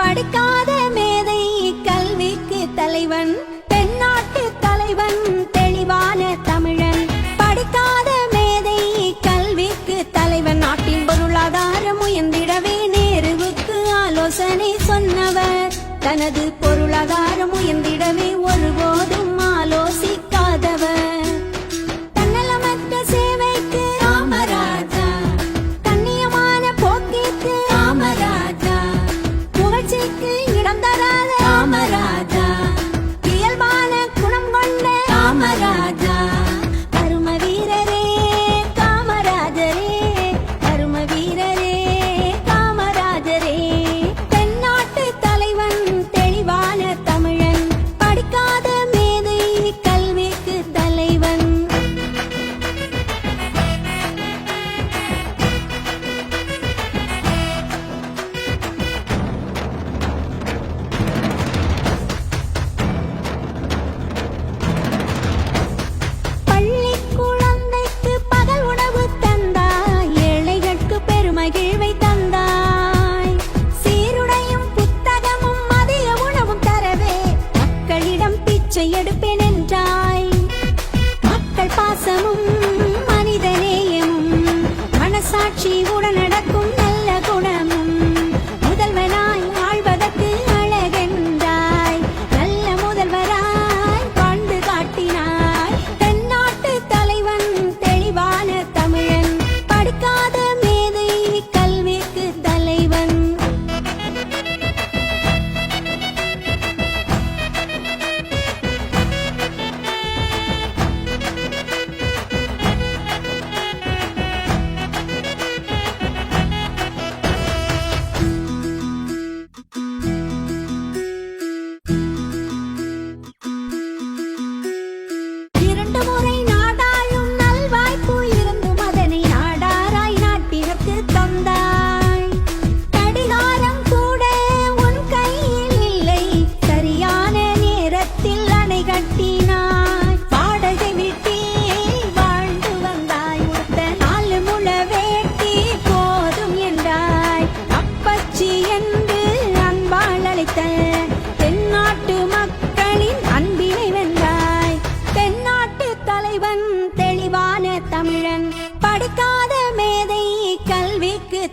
படிக்காத மேதை கல்விக்கு தலைவன் தென்னாட்டு தலைவன் தெளிவான தமிழன். படிக்காத மேதை கல்விக்கு தலைவன் நாட்டின் பொருளாதாரம் உயர்ந்திடவே நேருவுக்கு ஆலோசனை சொன்னவர். தனது பொருளாதாரம் உயர்ந்திடவே ஒருபோதும் எடுப்பேனே?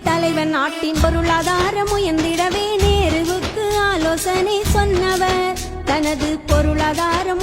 தலைவன் நாட்டின் பொருளாதாரம் உயர்ந்திடவே நேருவுக்கு ஆலோசனை சொன்னவர். தனது பொருளாதாரம்